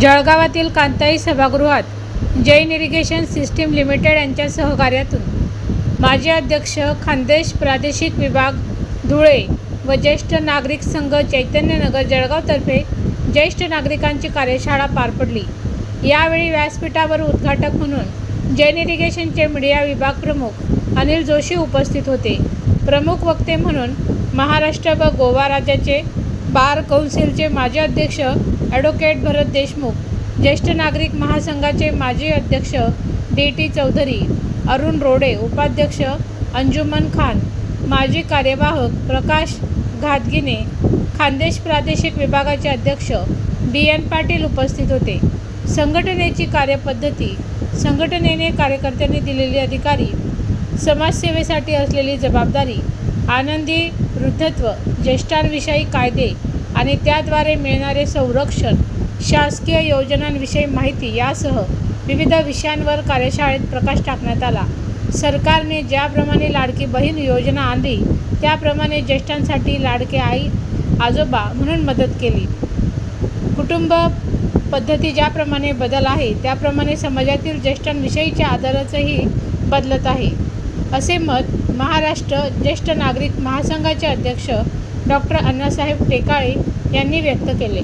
जळगावातील कांताई सभागृहात Jain irrigation system limited यांच्या सहकार्यातून माजी अध्यक्ष खानदेश प्रादेशिक विभाग धुळे व ज्येष्ठ नागरिक संघ चैतन्यनगर जळगावतर्फे ज्येष्ठ नागरिकांची कार्यशाळा पार पडली. यावेळी व्यासपीठावर उद्घाटक म्हणून जैन इरिगेशनचे मीडिया विभाग प्रमुख अनिल जोशी उपस्थित होते. प्रमुख वक्ते म्हणून महाराष्ट्र व गोवा राज्याचे बार कौन्सिलचे माजी अध्यक्ष ॲडव्होकेट भरत देशमुख ज्येष्ठ नागरिक महासंघाचे माजी अध्यक्ष डी टी चौधरी अरुण रोडे उपाध्यक्ष अंजुमन खान माजी कार्यवाहक प्रकाश घातगिने खानदेश प्रादेशिक विभागाचे अध्यक्ष बी एन पाटील उपस्थित होते. संघटनेची कार्यपद्धती संघटनेने कार्यकर्त्यांनी दिलेली अधिकारी समाजसेवेसाठी असलेली जबाबदारी आनंदी वृद्धत्व ज्येष्ठांविषयी कायदे आणि त्याद्वारे मिळणारे संरक्षण शासकीय योजनांविषयी माहिती यासह विविध विषयांवर कार्यशाळेत प्रकाश टाकण्यात आला. सरकारने ज्याप्रमाणे लाडकी बहीण योजना आणली त्याप्रमाणे ज्येष्ठांसाठी लाडके आई आजोबा म्हणून मदत केली. कुटुंब पद्धती ज्याप्रमाणे बदल आहे त्याप्रमाणे समाजातील ज्येष्ठांविषयीच्या आदराचंही बदलत आहे. असे मत महाराष्ट्र ज्येष्ठ नागरिक महासंघाचे अध्यक्ष डॉक्टर अण्णासाहेब टेकाळे यांनी व्यक्त केले.